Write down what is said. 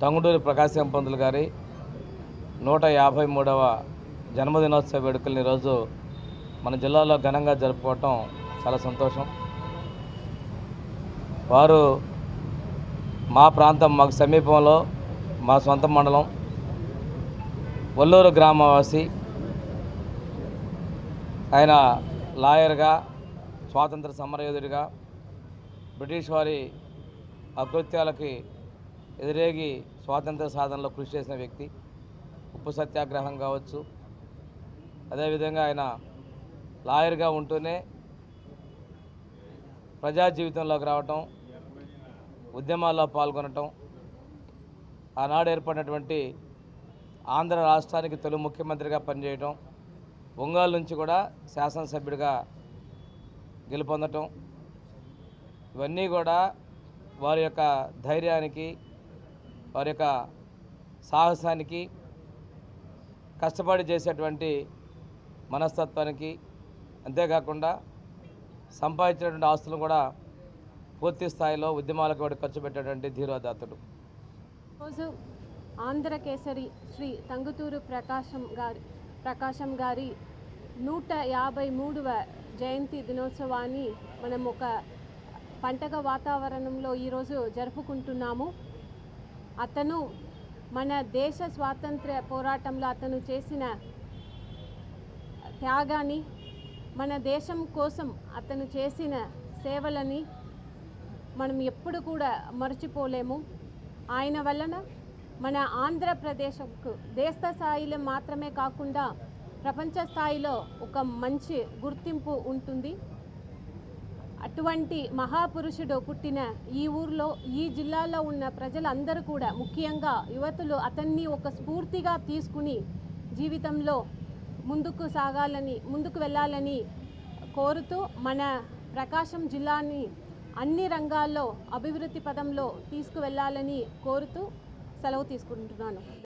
టంగుటూరి ప్రకాశం పంతులు గారి నూట యాభై మూడవ జన్మదినోత్సవ వేడుకల్ని ఈరోజు మన జిల్లాలో ఘనంగా జరుపుకోవటం చాలా సంతోషం. వారు మా ప్రాంతం మాకు సమీపంలో మా సొంత మండలం ఒల్లూరు గ్రామవాసి ఆయన లాయర్గా స్వాతంత్ర సమరయోధుడిగా బ్రిటిష్ వారి అకృత్యాలకి ఎదురేగి స్వాతంత్ర సాధనలో కృషి చేసిన వ్యక్తి ఉప్పు సత్యాగ్రహం కావచ్చు. అదేవిధంగా ఆయన లాయర్గా ఉంటూనే ప్రజా జీవితంలోకి రావటం ఉద్యమాల్లో పాల్గొనటం ఆనాడు ఏర్పడినటువంటి ఆంధ్ర రాష్ట్రానికి తొలి ముఖ్యమంత్రిగా పనిచేయటం ఒంగోలు నుంచి కూడా శాసనసభ్యుడిగా గెలుపొందటం ఇవన్నీ కూడా వారి యొక్క ధైర్యానికి వారి యొక్క సాహసానికి కష్టపడి చేసేటువంటి మనస్తత్వానికి అంతేకాకుండా సంపాదించినటువంటి ఆస్తులను కూడా పూర్తి స్థాయిలో ఉద్యమాలకు వాడు ఖర్చు పెట్టేటువంటి ధీరోదాతుడు. రోజు ఆంధ్ర కేసరి శ్రీ తంగుతూరు ప్రకాశం గారి ప్రకాశం గారి నూట యాభై మూడవ జయంతి దినోత్సవాన్ని మనం ఒక పండగ వాతావరణంలో ఈరోజు జరుపుకుంటున్నాము. అతను మన దేశ స్వాతంత్ర్య పోరాటంలో అతను చేసిన త్యాగాన్ని మన దేశం కోసం అతను చేసిన సేవలని మనం ఎప్పుడు కూడా మర్చిపోలేము. ఆయన వలన మన ఆంధ్రప్రదేశ్కు దేశ స్థాయిలో మాత్రమే కాకుండా ప్రపంచ స్థాయిలో ఒక మంచి గుర్తింపు ఉంటుంది. అటువంటి మహాపురుషుడు పుట్టిన ఈ ఊర్లో ఈ జిల్లాలో ఉన్న ప్రజలందరూ కూడా ముఖ్యంగా యువతులు అతన్ని ఒక స్ఫూర్తిగా తీసుకుని జీవితంలో ముందుకు సాగాలని ముందుకు వెళ్ళాలని కోరుతూ మన ప్రకాశం జిల్లాని అన్ని రంగాల్లో అభివృద్ధి పదంలో తీసుకువెళ్ళాలని కోరుతూ సెలవు తీసుకుంటున్నాను.